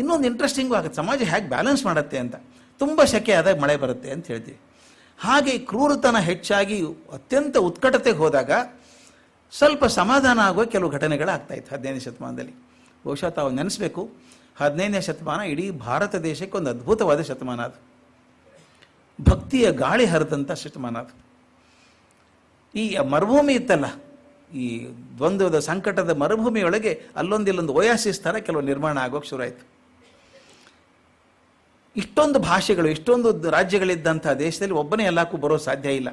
ಇನ್ನೊಂದು ಇಂಟ್ರೆಸ್ಟಿಂಗು ಆಗುತ್ತೆ. ಸಮಾಜ ಹೇಗೆ ಬ್ಯಾಲೆನ್ಸ್ ಮಾಡುತ್ತೆ ಅಂತ. ತುಂಬ ಶೆಕೆ ಆದಾಗ ಮಳೆ ಬರುತ್ತೆ ಅಂತ ಹೇಳ್ತೀವಿ. ಹಾಗೆ ಕ್ರೂರತನ ಹೆಚ್ಚಾಗಿ ಅತ್ಯಂತ ಉತ್ಕಟತೆಗೆ ಹೋದಾಗ ಸ್ವಲ್ಪ ಸಮಾಧಾನ ಆಗುವ ಕೆಲವು ಘಟನೆಗಳಾಗ್ತಾ ಇತ್ತು ಹದಿನೈದನೇ ಶತಮಾನದಲ್ಲಿ. ಬಹುಶಃ ತಾವು ನೆನೆಸ್ಬೇಕು. ಹದಿನೈದನೇ ಶತಮಾನ ಇಡೀ ಭಾರತ ದೇಶಕ್ಕೆ ಒಂದು ಅದ್ಭುತವಾದ ಶತಮಾನ ಅದು. ಭಕ್ತಿಯ ಗಾಳಿ ಹರಿದಂಥ ಶತಮಾನ ಅದು. ಈ ಮರುಭೂಮಿ ಇತ್ತಲ್ಲ, ಈ ದ್ವಂದ್ವದ ಸಂಕಟದ ಮರುಭೂಮಿಯೊಳಗೆ ಅಲ್ಲೊಂದಿಲ್ಲೊಂದು ಓಯಾಸಿಸ್ ಥರ ಕೆಲವು ನಿರ್ಮಾಣ ಆಗೋಕೆ ಶುರುವಾಯಿತು ಇಷ್ಟೊಂದು ಭಾಷೆಗಳು, ಇಷ್ಟೊಂದು ರಾಜ್ಯಗಳಿದ್ದಂಥ ದೇಶದಲ್ಲಿ ಒಬ್ಬನೇ ಎಲ್ಲಕ್ಕೂ ಬರೋ ಸಾಧ್ಯ ಇಲ್ಲ.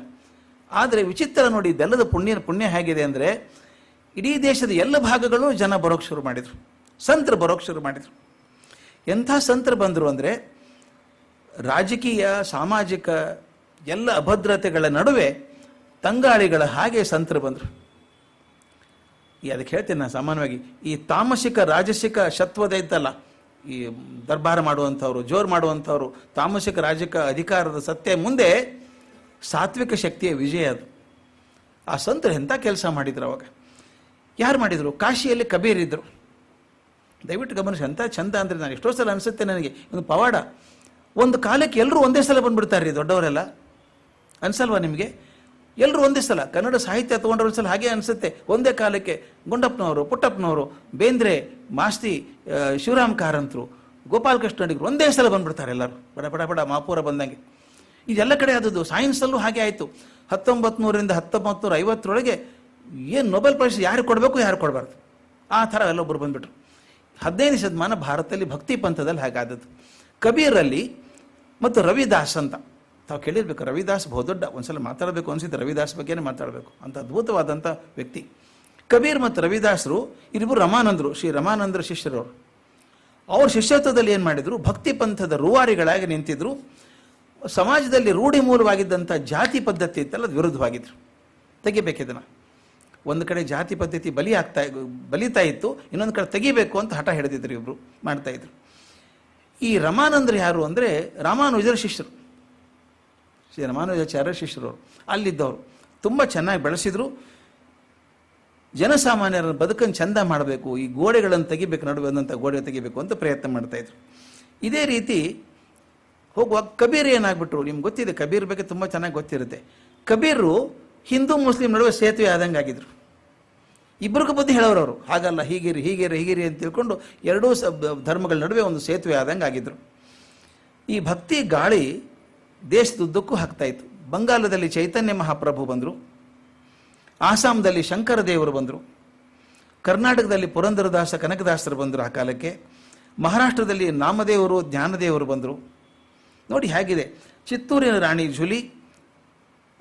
ಆದರೆ ವಿಚಿತ್ರ ನೋಡಿ ಇದೆಲ್ಲದ ಪುಣ್ಯ ಪುಣ್ಯ ಹೇಗಿದೆ ಅಂದರೆ ಇಡೀ ದೇಶದ ಎಲ್ಲ ಭಾಗಗಳು ಜನ ಬರೋಕ್ಕೆ ಶುರು ಮಾಡಿದರು. ಸಂತರು ಬರೋಕ್ಕೆ ಶುರು ಮಾಡಿದರು. ಎಂಥ ಸಂತರು ಬಂದರು ಅಂದರೆ ರಾಜಕೀಯ, ಸಾಮಾಜಿಕ ಎಲ್ಲ ಅಭದ್ರತೆಗಳ ನಡುವೆ ತಂಗಾಳಿಗಳ ಹಾಗೆ ಸಂತರು ಬಂದರು. ಈ ಅದಕ್ಕೆ ಹೇಳ್ತೇನೆ ನಾನು ಸಾಮಾನ್ಯವಾಗಿ, ಈ ತಾಮಸಿಕ, ರಾಜಸಿಕ ಶತ್ವದ ಇದ್ದಲ್ಲ ಈ ದರ್ಬಾರ ಮಾಡುವಂಥವ್ರು, ಜೋರು ಮಾಡುವಂಥವ್ರು, ತಾಮಸಿಕ ರಾಜಕ ಅಧಿಕಾರದ ಸತ್ಯ ಮುಂದೆ ಸಾತ್ವಿಕ ಶಕ್ತಿಯ ವಿಜಯ ಅದು. ಆ ಸಂತರು ಎಂಥ ಕೆಲಸ ಮಾಡಿದ್ರು ಅವಾಗ? ಯಾರು ಮಾಡಿದರು? ಕಾಶಿಯಲ್ಲಿ ಕಬೀರ್ ಇದ್ದರು ದಯವಿಟ್ಟು ಗಮನಿಸಿ ಎಂಥ ಚಂದ ಅಂದರೆ ನಾನು ಎಷ್ಟೋ ಸಲ ಅನಿಸುತ್ತೆ ನನಗೆ. ಒಂದು ಪವಾಡ. ಒಂದು ಕಾಲಕ್ಕೆ ಎಲ್ಲರೂ ಒಂದೇ ಸಲ ಬಂದುಬಿಡ್ತಾರೆ ರೀ ದೊಡ್ಡವರೆಲ್ಲ. ಅನ್ಸಲ್ವಾ ನಿಮಗೆ? ಎಲ್ಲರೂ ಒಂದೇ ಸಲ ಕನ್ನಡ ಸಾಹಿತ್ಯ ತೊಗೊಂಡ್ರ ಸಲ ಹಾಗೆ ಅನಿಸುತ್ತೆ. ಒಂದೇ ಕಾಲಕ್ಕೆ ಗುಂಡಪ್ಪನವರು, ಪುಟ್ಟಪ್ಪನವರು, ಬೇಂದ್ರೆ, ಮಾಸ್ತಿ ಶಿವರಾಮ್ ಕಾರಂತರು ಗೋಪಾಲಕೃಷ್ಣ ಅಡಿಗರು ಒಂದೇ ಸಲ ಬಂದ್ಬಿಡ್ತಾರೆ ಎಲ್ಲರೂ. ಬಡ ಬಡ ಬಡ ಮಾಪೂರ ಬಂದಂಗೆ. ಇದೆಲ್ಲ ಕಡೆ ಆದದ್ದು ಸೈನ್ಸಲ್ಲೂ ಹಾಗೆ ಆಯಿತು. ಹತ್ತೊಂಬತ್ತು ನೂರರಿಂದ ಹತ್ತೊಂಬತ್ತು ನೂರ ಐವತ್ತರೊಳಗೆ ಏನು ನೊಬೆಲ್ ಪ್ರೈಸ್ ಯಾರು ಕೊಡಬೇಕು, ಯಾರು ಕೊಡಬಾರ್ದು. ಆ ಥರ ಎಲ್ಲೊಬ್ಬರು ಬಂದ್ಬಿಟ್ರು. ಹದಿನೈದು ಶತಮಾನ ಭಾರತದಲ್ಲಿ ಭಕ್ತಿ ಪಂಥದಲ್ಲಿ ಹಾಗಾದದ್ದು. ಕಬೀರಲ್ಲಿ ಮತ್ತು ರವಿದಾಸ್ ಅಂತ. ತಾವು ಕೇಳಿರ್ಬೇಕು, ರವಿದಾಸ್ ಬಹುದೊಡ್ಡ ಒಂದ್ಸಲ ಮಾತಾಡಬೇಕು ಅನಿಸಿದ್ದು ರವಿದಾಸ್ ಬಗ್ಗೆನೇ ಮಾತಾಡಬೇಕು. ಅಂತ ಅದ್ಭುತವಾದಂಥ ವ್ಯಕ್ತಿ. ಕಬೀರ್ ಮತ್ತು ರವಿದಾಸರು ಇರಿಬ್ಬರು ರಮಾನಂದರು, ಶ್ರೀ ರಮಾನಂದರ ಶಿಷ್ಯರವರು. ಅವ್ರ ಶಿಷ್ಯತ್ವದಲ್ಲಿ ಏನು ಮಾಡಿದರು? ಭಕ್ತಿ ಪಂಥದ ರೂವಾರಿಗಳಾಗಿ ನಿಂತಿದ್ರು. ಸಮಾಜದಲ್ಲಿ ರೂಢಿ ಮೂಲವಾಗಿದ್ದಂಥ ಜಾತಿ ಪದ್ಧತಿ ಇತ್ತಲ್ಲ, ಅದು ವಿರುದ್ಧವಾಗಿದ್ರು. ತೆಗಿಬೇಕಿದನ್ನು ಒಂದು ಕಡೆ ಜಾತಿ ಪದ್ಧತಿ ಬಲಿ ಆಗ್ತಾ, ಬಲಿತಾ ಇತ್ತು, ಇನ್ನೊಂದು ಕಡೆ ತೆಗಿಬೇಕು ಅಂತ ಹಠ ಹಿಡಿದಿದ್ರು ಇಬ್ಬರು ಮಾಡ್ತಾಯಿದ್ರು ಈ ರಮಾನಂದರು ಯಾರು ಅಂದರೆ ರಾಮಾನುಜರ ಶಿಷ್ಯರು. ಶ್ರೀ ರಾಮಾನುಜಾಚಾರ್ಯ ಶಿಷ್ಯರು. ಅವರು ಅಲ್ಲಿದ್ದವರು ತುಂಬ ಚೆನ್ನಾಗಿ ಬೆಳೆಸಿದ್ರು. ಜನಸಾಮಾನ್ಯರ ಬದುಕನ್ನು ಚಂದ ಮಾಡಬೇಕು, ಈ ಗೋಡೆಗಳನ್ನು ತೆಗಿಬೇಕು, ನಡುವೆ ಅಂತ ಗೋಡೆ ತೆಗಿಬೇಕು ಅಂತ ಪ್ರಯತ್ನ ಮಾಡ್ತಾ ಇದ್ರು. ಇದೇ ರೀತಿ ಹೋಗುವಾಗ ಕಬೀರ್ ಏನಾಗ್ಬಿಟ್ರು, ನಿಮ್ಗೆ ಗೊತ್ತಿದೆ, ಕಬೀರ್ ಬಗ್ಗೆ ತುಂಬ ಚೆನ್ನಾಗಿ ಗೊತ್ತಿರುತ್ತೆ. ಕಬೀರು ಹಿಂದೂ, ಮುಸ್ಲಿಂ ನಡುವೆ ಸೇತುವೆ ಆದಂಗೆ ಆಗಿದ್ರು. ಇಬ್ಬರಿಗೂ ಬುದ್ಧಿ ಹೇಳೋರು ಅವರು ಹಾಗಲ್ಲ, ಹೀಗಿರಿ ಹೀಗಿರಿ ಹೀಗಿರಿ ಅಂತ ತಿಳ್ಕೊಂಡು ಎರಡೂ ಸ ಧರ್ಮಗಳ ನಡುವೆ ಒಂದು ಸೇತುವೆ ಆದಂಗೆ ಆಗಿದ್ರು. ಈ ಭಕ್ತಿ ಗಾಳಿ ದೇಶದುದ್ದಕ್ಕೂ ಹಾಕ್ತಾ ಇತ್ತು. ಬಂಗಾಲದಲ್ಲಿ ಚೈತನ್ಯ ಮಹಾಪ್ರಭು ಬಂದರು. ಆಸಾಂದಲ್ಲಿ ಶಂಕರ ದೇವರು ಬಂದರು. ಕರ್ನಾಟಕದಲ್ಲಿ ಪುರಂದರದಾಸ ಕನಕದಾಸರು ಬಂದರು ಆ ಕಾಲಕ್ಕೆ. ಮಹಾರಾಷ್ಟ್ರದಲ್ಲಿ ನಾಮದೇವರು, ಜ್ಞಾನದೇವರು ಬಂದರು. ನೋಡಿ ಹೇಗಿದೆ. ಚಿತ್ತೂರಿನ ರಾಣಿ ಝುಲಿ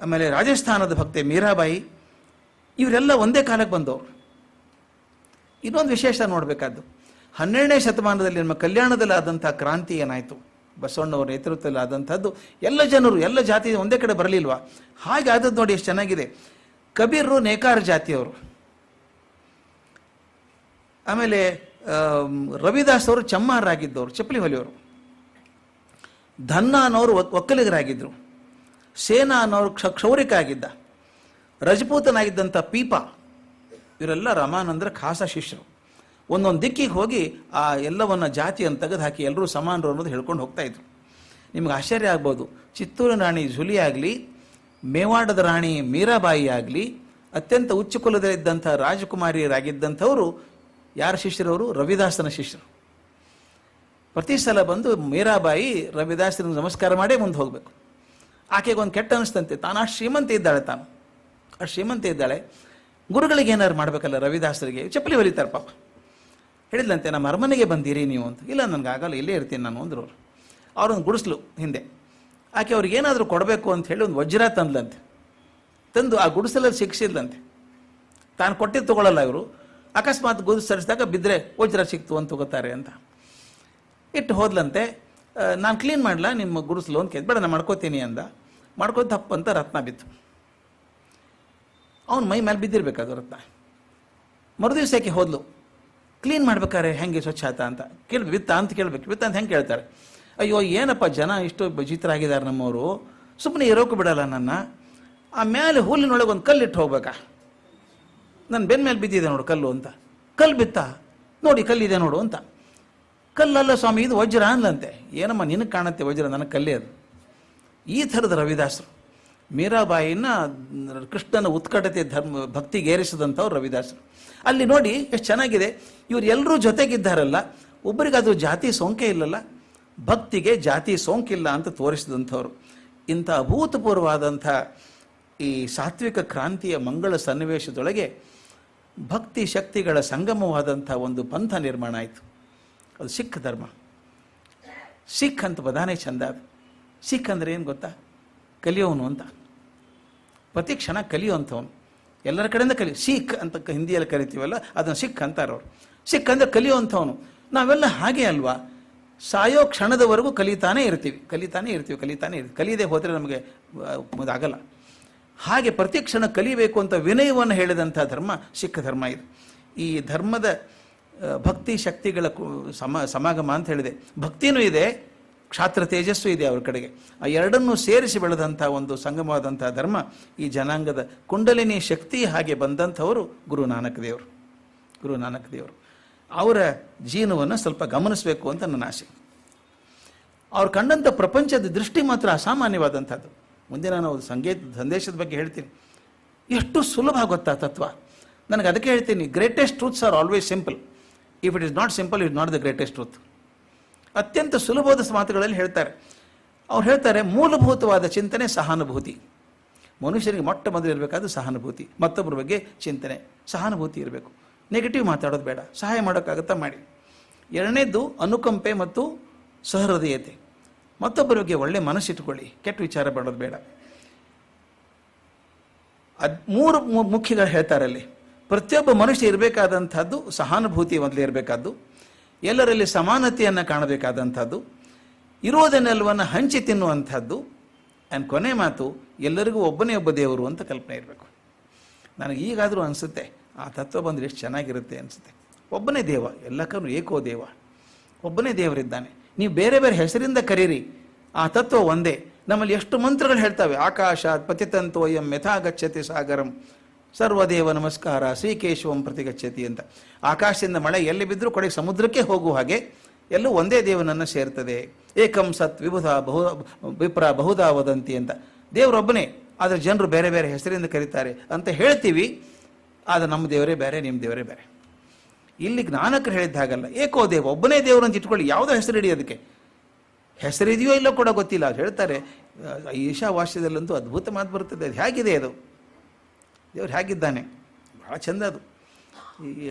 ಆಮೇಲೆ ರಾಜಸ್ಥಾನದ ಭಕ್ತೆ ಮೀರಾಬಾಯಿ, ಇವರೆಲ್ಲ ಒಂದೇ ಕಾಲಕ್ಕೆ ಬಂದವರು. ಇನ್ನೊಂದು ವಿಶೇಷ ನೋಡಬೇಕಾದ್ದು. ಹನ್ನೆರಡನೇ ಶತಮಾನದಲ್ಲಿ ನಮ್ಮ ಕಲ್ಯಾಣದಲ್ಲಾದಂಥ ಕ್ರಾಂತಿ ಏನಾಯಿತು? ಬಸವಣ್ಣವರ ನೇತೃತ್ವದಲ್ಲಿ ಆದಂಥದ್ದು ಎಲ್ಲ ಜನರು ಎಲ್ಲ ಜಾತಿ ಒಂದೇ ಕಡೆ ಬರಲಿಲ್ವಾ? ಹಾಗೆ ಆದದ್ದು ನೋಡಿ ಎಷ್ಟು ಚೆನ್ನಾಗಿದೆ. ಕಬೀರರು ನೇಕಾರ ಜಾತಿಯವರು. ಆಮೇಲೆ ಆಮ್, ರವಿದಾಸ್ ಅವರು ಚಮ್ಮಾರರಾಗಿದ್ದವರು ಚಪ್ಪಲಿ ಹೊಲಿಯವರು ಧನ್ನ ಅನ್ನೋರು ಒಕ್- ಒಕ್ಕಲಿಗರಾಗಿದ್ದರು ಸೇನಾ ಅನ್ನೋರು ಕ್ಷ ಕ್ಷೌರಿಕ ಆಗಿದ್ದ ರಜಪೂತನಾಗಿದ್ದಂಥ ಪೀಪ ಇವರೆಲ್ಲ ರಾಮಾನಂದರ ಖಾಸ ಶಿಷ್ಯರು. ಒಂದೊಂದು ದಿಕ್ಕಿಗೆ ಹೋಗಿ ಆ ಎಲ್ಲವನ್ನು ಜಾತಿಯನ್ನು ತೆಗೆದು ಹಾಕಿ ಎಲ್ಲರೂ ಸಮಾನರು ಅನ್ನೋದು ಹೇಳ್ಕೊಂಡು ಹೋಗ್ತಾ ಇದ್ರು. ನಿಮ್ಗೆ ಆಶ್ಚರ್ಯ ಆಗ್ಬೋದು. ಚಿತ್ತೂರಿನ ರಾಣಿ ಝುಲಿ ಆಗಲಿ, ಮೇವಾಡದ ರಾಣಿ ಮೀರಾಬಾಯಿ ಆಗಲಿ, ಅತ್ಯಂತ ಉಚ್ಚ ಕುಲದಲ್ಲಿದ್ದಂಥ ರಾಜಕುಮಾರಿಯರಾಗಿದ್ದಂಥವರು ಯಾರ ಶಿಷ್ಯರವರು? ರವಿದಾಸನ ಶಿಷ್ಯರು. ಪ್ರತಿ ಸಲ ಬಂದು ಮೀರಾಬಾಯಿ ರವಿದಾಸನ ನಮಸ್ಕಾರ ಮಾಡೇ ಮುಂದೆ ಹೋಗಬೇಕು. ಆಕೆಗೆ ಒಂದು ಕೆಟ್ಟ ಅನಿಸ್ತಂತೆ. ತಾನು ಆ ಶ್ರೀಮಂತ ಇದ್ದಾಳೆ ತಾನು. ಆ ಶ್ರೀಮಂತ ಇದ್ದಾಳೆ. ಗುರುಗಳಿಗೆ ಏನಾದ್ರು ಮಾಡಬೇಕಲ್ಲ ರವಿದಾಸರಿಗೆ? ಚಪ್ಪಲಿ ಹೊಲಿತಾರೆ ಪಾಪ. ಹೇಳಿದ್ಲಂತೆ, ನಮ್ಮ ಅರಮನೆಗೆ ಬಂದಿರಿ ನೀವು ಅಂತ. ಇಲ್ಲ, ನನಗೆ ಆಗಲ್ಲ, ಇಲ್ಲೇ ಇರ್ತೀನಿ ನಾನು, ಅಂದ್ರು ಅವರು. ಅವ್ರೊಂದು ಗುಡಿಸ್ಲು ಹಿಂದೆ. ಆಕೆ ಅವ್ರಿಗೆ ಏನಾದರೂ ಕೊಡಬೇಕು ಅಂತ ಹೇಳಿ ಒಂದು ವಜ್ರ ತಂದ್ಲಂತೆ. ತಂದು ಆ ಗುಡಿಸಲಲ್ಲಿ ಸಿಕ್ಸಿದ್ಲಂತೆ ತಾನು ಕೊಟ್ಟಿದ್ದು ತಗೊಳ್ಳಲ್ಲ ಇವರು. ಅಕಸ್ಮಾತ್ ಗುದು ಸರಿಸಿದಾಗ ಬಿದ್ದರೆ ವಜ್ರ ಸಿಕ್ತು ಅಂತ ತಗೋತಾರೆ ಅಂತ. ಇಟ್ಟು ಹೋದ್ಲಂತೆ ನಾನು ಕ್ಲೀನ್ ಮಾಡಲ? ನಿಮ್ಮ ಗುಡಿಸ್ಲು ಅಂತ ಬೇಡ ನಾನು ಮಾಡ್ಕೋತೀನಿ ಅಂದ. ಮಾಡ್ಕೋ ಅಂತ ರತ್ನ ಬಿತ್ತು. ಅವನು ಮೈ ಮೇಲೆ ಬಿದ್ದಿರ್ಬೇಕು ಅದು ರತ್ನ ಮರುದಿವ್ಸಕ್ಕೆ ಹೋದ್ಲು. ಕ್ಲೀನ್ ಮಾಡ್ಬೇಕಾರೆ ಹೆಂಗೆ ಸ್ವಚ್ಛ ಆಯ್ತಾ ಅಂತ? ಕೇಳಿ ವಿತ್ತ ಅಂತ ಕೇಳ್ಬೇಕು. ಬಿತ್ತ ಅಂತ ಹೆಂಗೆ ಕೇಳ್ತಾರೆ? ಅಯ್ಯೋ, ಏನಪ್ಪ ಜನ ಇಷ್ಟು ಆಗಿದ್ದಾರೆ ನಮ್ಮವರು? ಸುಮ್ಮನೆ ಇರೋಕೆ ಬಿಡಲ್ಲ ನನ್ನ. ಆ ಮೇಲೆ ಹುಲ್ಲಿನೊಳಗೆ ಒಂದು ಕಲ್ಲು ಇಟ್ಟು ಹೋಗ್ಬೇಕಾ? ನನ್ನ ಬೆನ್ನ ಮೇಲೆ ಬಿದ್ದಿದೆ ನೋಡು ಕಲ್ಲು ಅಂತ. ಕಲ್ಲು ಬಿತ್ತ? ನೋಡಿ, ಕಲ್ಲಿದೆ ನೋಡು ಅಂತ. ಕಲ್ಲಲ್ಲ ಸ್ವಾಮಿ, ಇದು ವಜ್ರ ಅನ್ಲಂತೆ ಏನಮ್ಮ ನಿನಗೆ ಕಾಣುತ್ತೆ ವಜ್ರ? ನನಗೆ ಕಲ್ಲೇ ಅದು. ಈ ಥರದ ರವಿದಾಸರು. ಮೀರಾಬಾಯಿನ ಕೃಷ್ಣನ ಉತ್ಕಟತೆ ಧರ್ಮ ಭಕ್ತಿಗೇರಿಸಿದಂಥವ್ರು ರವಿದಾಸರು. ಅಲ್ಲಿ ನೋಡಿ ಎಷ್ಟು ಚೆನ್ನಾಗಿದೆ. ಇವರು ಎಲ್ಲರೂ ಜೊತೆಗಿದ್ದಾರಲ್ಲ ಒಬ್ಬರಿಗಾದರೂ ಜಾತಿ ಸೋಂಕೆ ಇಲ್ಲಲ್ಲ, ಭಕ್ತಿಗೆ ಜಾತಿ ಸೋಂಕಿಲ್ಲ ಅಂತ ತೋರಿಸಿದಂಥವ್ರು. ಇಂಥ ಅಭೂತಪೂರ್ವವಾದಂಥ ಈ ಸಾತ್ವಿಕ ಕ್ರಾಂತಿಯ ಮಂಗಳ ಸನ್ನಿವೇಶದೊಳಗೆ ಭಕ್ತಿ ಶಕ್ತಿಗಳ ಸಂಗಮವಾದಂಥ ಒಂದು ಪಂಥ ನಿರ್ಮಾಣ ಆಯಿತು. ಅದು ಸಿಖ್ ಧರ್ಮ. ಸಿಖ್ ಅಂತ ಪದಾನೇ ಚಂದ ಸಿಖ್ ಅಂದರೆ ಏನು ಗೊತ್ತಾ? ಕಲಿಯೋನು ಅಂತ. ಪ್ರತಿ ಕ್ಷಣ ಕಲಿಯುವಂಥವನು. ಎಲ್ಲರ ಕಡೆಯಿಂದ ಕಲಿ, ಸಿಖ್ ಅಂತ ಹಿಂದಿಯಲ್ಲಿ ಕರಿತೀವಲ್ಲ, ಅದನ್ನು ಸಿಖ್ ಅಂತಾರೆ ಅವರು. ಸಿಖ್ ಅಂದರೆ ಕಲಿಯುವಂಥವನು. ನಾವೆಲ್ಲ ಹಾಗೆ ಅಲ್ವಾ? ಸಾಯೋ ಕ್ಷಣದವರೆಗೂ ಕಲಿತಾನೇ ಇರ್ತೀವಿ. ಕಲಿತಾನೇ ಇರ್ತೀವಿ ಕಲಿತಾನೇ ಇರ್ತೀವಿ. ಕಲಿಯದೆ ಹೋದರೆ ನಮಗೆ ಆಗಲ್ಲ ಹಾಗೆ ಪ್ರತಿ ಕ್ಷಣ ಕಲಿಬೇಕು ಅಂತ ವಿನಯವನ್ನು ಹೇಳಿದಂಥ ಧರ್ಮ, ಸಿಖ್ ಧರ್ಮ ಇದು. ಈ ಧರ್ಮದ ಭಕ್ತಿ ಶಕ್ತಿಗಳ ಸಮ, ಸಮಾಗಮ ಅಂತ ಹೇಳಿದೆ. ಭಕ್ತಿನೂ ಇದೆ ಕ್ಷಾತ್ರ ತೇಜಸ್ಸು ಇದೆ ಅವ್ರ ಕಡೆಗೆ. ಆ ಎರಡನ್ನೂ ಸೇರಿಸಿ ಬೆಳೆದಂಥ ಒಂದು ಸಂಗಮವಾದಂಥ ಧರ್ಮ ಈ ಜನಾಂಗದ ಕುಂಡಲಿನಿ ಶಕ್ತಿ ಹಾಗೆ ಬಂದಂಥವರು ಗುರು ನಾನಕ್ ದೇವರು. ಗುರು ನಾನಕ್ ದೇವರು. ಅವರ ಜೀವನವನ್ನು ಸ್ವಲ್ಪ ಗಮನಿಸಬೇಕು ಅಂತ ನನ್ನ ಆಸೆ. ಅವ್ರು ಕಂಡಂಥ ಪ್ರಪಂಚದ ದೃಷ್ಟಿ ಮಾತ್ರ ಅಸಾಮಾನ್ಯವಾದಂಥದ್ದು. ಮುಂದೆ ನಾನು ಸಂಗೀತ ಸಂದೇಶದ ಬಗ್ಗೆ ಹೇಳ್ತೀನಿ. ಎಷ್ಟು ಸುಲಭ ಗೊತ್ತಾ ತತ್ವ? ನನಗೆ ಅದಕ್ಕೆ ಹೇಳ್ತೀನಿ greatest truths are always simple if it is not simple it not the greatest truth ಅತ್ಯಂತ ಸುಲಭವಾದ ಮಾತುಗಳಲ್ಲಿ ಹೇಳ್ತಾರೆ. ಅವ್ರು ಹೇಳ್ತಾರೆ, ಮೂಲಭೂತವಾದ ಚಿಂತನೆ ಸಹಾನುಭೂತಿ. ಮನುಷ್ಯರಿಗೆ ಮೊಟ್ಟ ಮೊದಲು ಇರಬೇಕಾದ ಸಹಾನುಭೂತಿ. ಮತ್ತೊಬ್ಬರ ಬಗ್ಗೆ ಚಿಂತನೆ. ಸಹಾನುಭೂತಿ ಇರಬೇಕು. ನೆಗೆಟಿವ್ ಮಾತಾಡೋದು ಬೇಡ. ಸಹಾಯ ಮಾಡೋಕ್ಕಾಗತ್ತಾ ಮಾಡಿ. ಎರಡನೇದು ಅನುಕಂಪೆ ಮತ್ತು ಸಹೃದಯತೆ. ಮತ್ತೊಬ್ಬರ ಬಗ್ಗೆ ಒಳ್ಳೆ ಮನಸ್ಸಿಟ್ಕೊಳ್ಳಿ. ಕೆಟ್ಟ ವಿಚಾರ ಮಾಡೋದು ಬೇಡ. ಅದ್ ಮೂರು ಮುಖ್ಯಗಳು ಹೇಳ್ತಾರೆ ಅಲ್ಲಿ. ಪ್ರತಿಯೊಬ್ಬ ಮನುಷ್ಯ ಇರಬೇಕಾದಂಥದ್ದು ಸಹಾನುಭೂತಿ ಮೊದಲು ಇರಬೇಕಾದ್ದು. ಎಲ್ಲರಲ್ಲಿ ಸಮಾನತೆಯನ್ನು ಕಾಣಬೇಕಾದಂಥದ್ದು ಇರೋದನ್ನೆಲ್ಲವನ್ನು ಹಂಚಿ ತಿನ್ನುವಂಥದ್ದು ಆ್ಯಂಡ್ ಕೊನೆ ಮಾತು, ಎಲ್ಲರಿಗೂ ಒಬ್ಬನೇ ಒಬ್ಬ ದೇವರು ಅಂತ ಕಲ್ಪನೆ ಇರಬೇಕು. ನನಗೆ ಈಗಾದರೂ ಅನಿಸುತ್ತೆ, ಆ ತತ್ವ ಬಂದರೆ ಎಷ್ಟು ಚೆನ್ನಾಗಿರುತ್ತೆ ಅನಿಸುತ್ತೆ. ಒಬ್ಬನೇ ದೇವ ಎಲ್ಲಕ್ಕೂ ಏಕೋ ದೇವ. ಒಬ್ಬನೇ ದೇವರಿದ್ದಾನೆ. ನೀವು ಬೇರೆ ಬೇರೆ ಹೆಸರಿಂದ ಕರೀರಿ, ಆ ತತ್ವ ಒಂದೇ. ನಮ್ಮಲ್ಲಿ ಎಷ್ಟು ಮಂತ್ರಗಳು ಹೇಳ್ತವೆ ಆಕಾಶ ಪತಿತಂತೋಯಂ ಯಥಾ ಗಚ್ಚತಿ ಸಾಗರಂ. ಸರ್ವದೇವ ನಮಸ್ಕಾರ, ಶ್ರೀಕೇಶವಂ ಪ್ರತಿಗಚ್ಚತಿ ಅಂತ. ಆಕಾಶದಿಂದ ಮಳೆ ಎಲ್ಲಿ ಬಿದ್ದರೂ ಕೊಡೆ ಸಮುದ್ರಕ್ಕೆ ಹೋಗುವ ಹಾಗೆ ಎಲ್ಲೂ ಒಂದೇ ದೇವನನ್ನು ಸೇರ್ತದೆ. ಏಕಂ ಸತ್ ವಿಭುಧ ಬಹು, ವಿಪ್ರ ಬಹುಧಾ ವದಂತಿ ಅಂತ. ದೇವರೊಬ್ಬನೇ, ಆದರೆ ಜನರು ಬೇರೆ ಬೇರೆ ಹೆಸರಿಂದ ಕರೀತಾರೆ ಅಂತ ಹೇಳ್ತೀವಿ, ಆದರೆ ನಮ್ಮ ದೇವರೇ ಬೇರೆ ನಿಮ್ಮ ದೇವರೇ ಬೇರೆ. ಇಲ್ಲಿ ಜ್ಞಾನಕರು ಹೇಳಿದ್ದ ಹಾಗಲ್ಲ, ಏಕೋ ದೇವ, ಒಬ್ಬನೇ ದೇವರು ಅಂತ ಇಟ್ಕೊಳ್ಳಿ, ಯಾವುದೋ ಹೆಸರು ಇಡಿ ಅದಕ್ಕೆ. ಹೆಸರಿದೆಯೋ ಇಲ್ಲೋ ಕೂಡ ಗೊತ್ತಿಲ್ಲ, ಅವ್ರು ಹೇಳ್ತಾರೆ ಈಶಾ ಈಶಾವಾಸ್ಯದಲ್ಲಂತೂ ಅದ್ಭುತ ಮಾತು ಬರ್ತದೆ, ಅದು ಹೇಗಿದೆ ಅದು? ದೇವ್ರು ಹೇಗಿದ್ದಾನೆ? ಭಾಳ ಚಂದ ಅದು. ಈ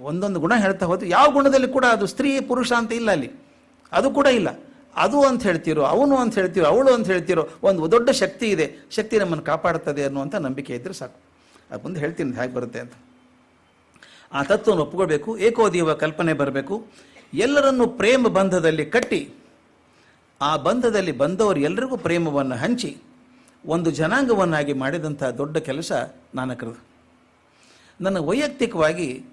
ಒಂದೊಂದು ಗುಣ ಹೇಳ್ತಾ ಹೋದ್ರೆ ಯಾವ ಗುಣದಲ್ಲಿ ಕೂಡ ಅದು ಸ್ತ್ರೀ ಪುರುಷ ಅಂತ ಇಲ್ಲ ಅಲ್ಲಿ. ಅದು ಕೂಡ ಇಲ್ಲ. ಅದು ಅಂತ ಹೇಳ್ತಿರೋ, ಅವನು ಅಂತ ಹೇಳ್ತಿರೋ, ಅವಳು ಅಂತ ಹೇಳ್ತಿರೋ ಒಂದು ದೊಡ್ಡ ಶಕ್ತಿ ಇದೆ. ಶಕ್ತಿ ನಮ್ಮನ್ನು ಕಾಪಾಡ್ತದೆ ಅನ್ನುವಂಥ ನಂಬಿಕೆ ಇದ್ದರೆ ಸಾಕು. ಅದು ಮುಂದೆ ಹೇಳ್ತೀನಿ ಹೇಗೆ ಬರುತ್ತೆ ಅಂತ. ಆ ತತ್ವವನ್ನು ಒಪ್ಕೊಳ್ಬೇಕು, ಏಕೋದೀವ ಕಲ್ಪನೆ ಬರಬೇಕು. ಎಲ್ಲರನ್ನು ಪ್ರೇಮ ಬಂಧದಲ್ಲಿ ಕಟ್ಟಿ, ಆ ಬಂಧದಲ್ಲಿ ಬಂದವರು ಎಲ್ಲರಿಗೂ ಪ್ರೇಮವನ್ನು ಹಂಚಿ ಒಂದು ಜನಾಂಗವನ್ನಾಗಿ ಮಾಡಿದಂಥ ದೊಡ್ಡ ಕೆಲಸ ನಾನಕರದು. ನನ್ನ ವೈಯಕ್ತಿಕವಾಗಿ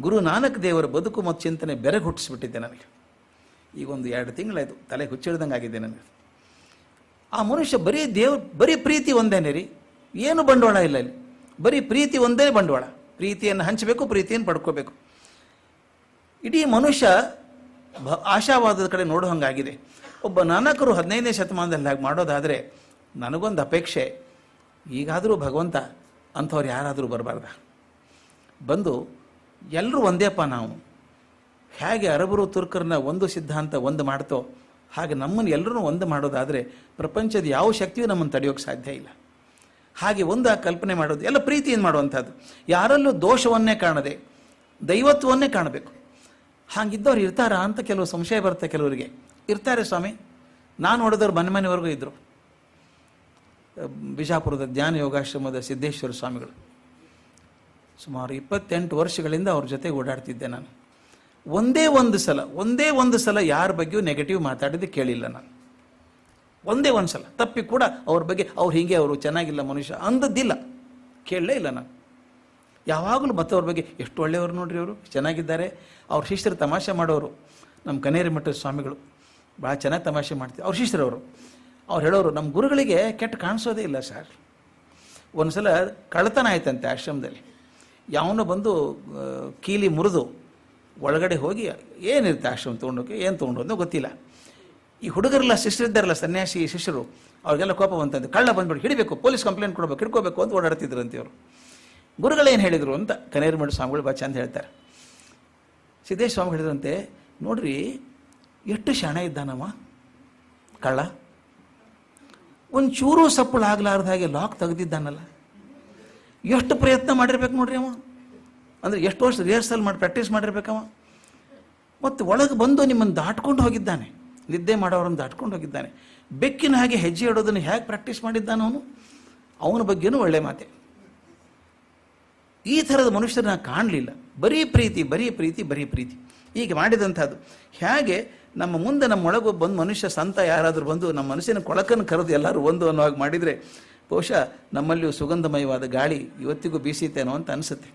ಗುರು ನಾನಕ್ ದೇವರ ಬದುಕು ಮತ್ತು ಚಿಂತನೆ ಬೆರಗು ಹುಟ್ಟಿಸ್ಬಿಟ್ಟಿದ್ದೆ ನನಗೆ. ಈಗ ಒಂದು ಎರಡು ತಿಂಗಳಾಯಿತು, ತಲೆ ಹುಚ್ಚಿಡ್ದಂಗೆ ಆಗಿದೆ ನನಗೆ. ಆ ಮನುಷ್ಯ ಬರೀ ದೇವ್, ಬರೀ ಪ್ರೀತಿ ಒಂದೇನೆ ರೀ ಏನು ಬಂಡವಾಳ ಇಲ್ಲ ಇಲ್ಲಿ. ಬರೀ ಪ್ರೀತಿ ಒಂದೇ ಬಂಡವಾಳ. ಪ್ರೀತಿಯನ್ನು ಹಂಚಬೇಕು, ಪ್ರೀತಿಯನ್ನು ಪಡ್ಕೋಬೇಕು. ಇಡೀ ಮನುಷ್ಯ ಭ, ಆಶಾವಾದದ ಕಡೆ ನೋಡೋ ಹಂಗಾಗಿದೆ. ಒಬ್ಬ ನಾನಕರು ಹದಿನೈದನೇ ಶತಮಾನದಲ್ಲಿ ಹಾಗೆ ಮಾಡೋದಾದರೆ ನನಗೊಂದು ಅಪೇಕ್ಷೆ. ಈಗಾದರೂ ಭಗವಂತ ಅಂಥವ್ರು ಯಾರಾದರೂ ಬರಬಾರ್ದ? ಬಂದು ಎಲ್ಲರೂ ಒಂದೇಪ್ಪ ನಾವು. ಹೇಗೆ ಅರಬರು ತುರ್ಕರನ್ನ ಒಂದು ಸಿದ್ಧಾಂತ ಒಂದು ಮಾಡ್ತೋ, ಹಾಗೆ ನಮ್ಮನ್ನು ಎಲ್ಲರೂ ಒಂದು ಮಾಡೋದಾದರೆ ಪ್ರಪಂಚದ ಯಾವ ಶಕ್ತಿಯೂ ನಮ್ಮನ್ನು ತಡೆಯೋಕ್ಕೆ ಸಾಧ್ಯ ಇಲ್ಲ. ಹಾಗೆ ಒಂದು ಕಲ್ಪನೆ ಮಾಡೋದು, ಎಲ್ಲ ಪ್ರೀತಿಯಿಂದ ಮಾಡುವಂಥದ್ದು. ಯಾರಲ್ಲೂ ದೋಷವನ್ನೇ ಕಾಣದೆ, ದೈವತ್ವವನ್ನೇ ಕಾಣಬೇಕು. ಹಾಗಿದ್ದವ್ರು ಇರ್ತಾರಾ ಅಂತ ಕೆಲವು ಸಂಶಯ ಬರುತ್ತೆ ಕೆಲವರಿಗೆ. ಇರ್ತಾರೆ ಸ್ವಾಮಿ. ನಾನು ಹೊಡೆದವ್ರು ಮನೆ ಮನೆವರೆಗೂ ಇದ್ದರು ಬಿಜಾಪುರದ ಧ್ಯಾನ ಯೋಗಾಶ್ರಮದ ಸಿದ್ದೇಶ್ವರ ಸ್ವಾಮಿಗಳು. ಸುಮಾರು ಇಪ್ಪತ್ತೆಂಟು ವರ್ಷಗಳಿಂದ ಅವ್ರ ಜೊತೆ ಓಡಾಡ್ತಿದ್ದೆ ನಾನು. ಒಂದೇ ಒಂದು ಸಲ, ಒಂದೇ ಒಂದು ಸಲ ಯಾರ ಬಗ್ಗೆಯೂ ನೆಗೆಟಿವ್ ಮಾತಾಡಿದ್ದು ಕೇಳಿಲ್ಲ ನಾನು. ಒಂದೇ ಒಂದು ಸಲ, ತಪ್ಪಿ ಕೂಡ ಅವ್ರ ಬಗ್ಗೆ, ಅವ್ರು ಹೀಗೆ, ಅವರು ಚೆನ್ನಾಗಿಲ್ಲ ಮನುಷ್ಯ ಅಂದದ್ದಿಲ್ಲ. ಕೇಳಲೇ ಇಲ್ಲ ನಾನು. ಯಾವಾಗಲೂ ಮತ್ತವ್ರ ಬಗ್ಗೆ ಎಷ್ಟು ಒಳ್ಳೆಯವರು ನೋಡ್ರಿ ಅವರು, ಚೆನ್ನಾಗಿದ್ದಾರೆ. ಅವ್ರ ಶಿಷ್ಯರು ತಮಾಷೆ ಮಾಡೋರು. ನಮ್ಮ ಕನೇರಿ ಮಠದ ಸ್ವಾಮಿಗಳು, ಭಾಳ ಚೆನ್ನಾಗಿ ತಮಾಷೆ ಮಾಡ್ತೀವಿ ಅವ್ರ ಶಿಷ್ಯರವರು ಅವ್ರು ಹೇಳೋರು ನಮ್ಮ ಗುರುಗಳಿಗೆ ಕೆಟ್ಟ ಕಾಣಿಸೋದೇ ಇಲ್ಲ ಸರ್. ಒಂದು ಸಲ ಕಳ್ಳತನ ಆಯ್ತಂತೆ ಆಶ್ರಮದಲ್ಲಿ. ಯಾವನೋ ಬಂದು ಕೀಲಿ ಮುರಿದು ಒಳಗಡೆ ಹೋಗಿ ಏನಿರುತ್ತೆ ಆಶ್ರಮ ತೊಗೊಂಡೋಗಿ ಏನು ತೊಗೊಂಡು ಅಂತ ಗೊತ್ತಿಲ್ಲ. ಈ ಹುಡುಗರೆಲ್ಲ ಇದ್ದಾರಲ್ಲ ಸನ್ಯಾಸಿ ಶಿಷ್ಯರು, ಅವ್ರಿಗೆಲ್ಲ ಕೋಪ ಬಂತಂತೆ. ಕಳ್ಳ ಬಂದ್ಬಿಟ್ಟು ಹಿಡಿಬೇಕು, ಪೊಲೀಸ್ ಕಂಪ್ಲೇಂಟ್ ಕೊಡಬೇಕು, ಹಿಡ್ಕೋಬೇಕು ಅಂತ ಓಡಾಡ್ತಿದ್ರಂತೆ ಇವರು. ಗುರುಗಳೇನು ಹೇಳಿದರು ಅಂತ ಕನೇರ್ಮಠ ಸ್ವಾಮಿಗಳು ಬಾ ಚಂದ ಹೇಳ್ತಾರೆ. ಸಿದ್ದೇಶ್ ಸ್ವಾಮಿ ಹೇಳಿದ್ರಂತೆ, ನೋಡ್ರಿ, ಎಷ್ಟು ಶಾಣ ಇದ್ದಾನವ? ಕಳ್ಳ? ಒಂದು ಚೂರು ಸಪ್ಪಳ ಆಗ್ಲಾರ್ದ ಹಾಗೆ ಲಾಕ್ ತೆಗೆದಿದ್ದಾನಲ್ಲ. ಎಷ್ಟು ಪ್ರಯತ್ನ ಮಾಡಿರ್ಬೇಕು ನೋಡ್ರಿ ಅವ. ಅಂದರೆ ಎಷ್ಟು ವರ್ಷ ರಿಹರ್ಸಲ್ ಮಾಡಿ ಪ್ರಾಕ್ಟೀಸ್ ಮಾಡಿರ್ಬೇಕವ ಮತ್ತು ಒಳಗೆ ಬಂದು ನಿಮ್ಮನ್ನು ದಾಟ್ಕೊಂಡು ಹೋಗಿದ್ದಾನೆ. ನಿದ್ದೆ ಮಾಡೋರನ್ನು ದಾಟ್ಕೊಂಡು ಹೋಗಿದ್ದಾನೆ. ಬೆಕ್ಕಿನ ಹಾಗೆ ಹೆಜ್ಜೆ ಇಡೋದನ್ನು ಹೇಗೆ ಪ್ರಾಕ್ಟೀಸ್ ಮಾಡಿದ್ದಾನ ಅವನು? ಅವನ ಬಗ್ಗೆನೂ ಒಳ್ಳೆ ಮಾತೆ. ಈ ಥರದ ಮನುಷ್ಯರನ್ನ ಕಾಣಲಿಲ್ಲ. ಬರೀ ಪ್ರೀತಿ ಬರೀ ಪ್ರೀತಿ ಬರೀ ಪ್ರೀತಿ. ಹೀಗೆ ಮಾಡಿದಂಥದ್ದು. ಹೇಗೆ ನಮ್ಮ ಮುಂದೆ ನಮ್ಮೊಳಗೆ ಬಂದು ಮನುಷ್ಯ ಸಂತ ಯಾರಾದರೂ ಬಂದು ನಮ್ಮ ಮನಸ್ಸಿನ ಕೊಳಕನ್ನು ಕರೆದು ಎಲ್ಲರೂ ಒಂದು ಅನ್ನೋ ಮಾಡಿದರೆ ಬಹುಶಃ ನಮ್ಮಲ್ಲಿಯೂ ಸುಗಂಧಮಯವಾದ ಗಾಳಿ ಇವತ್ತಿಗೂ ಬೀಸಿತೇನೋ ಅಂತ ಅನಿಸುತ್ತೆ.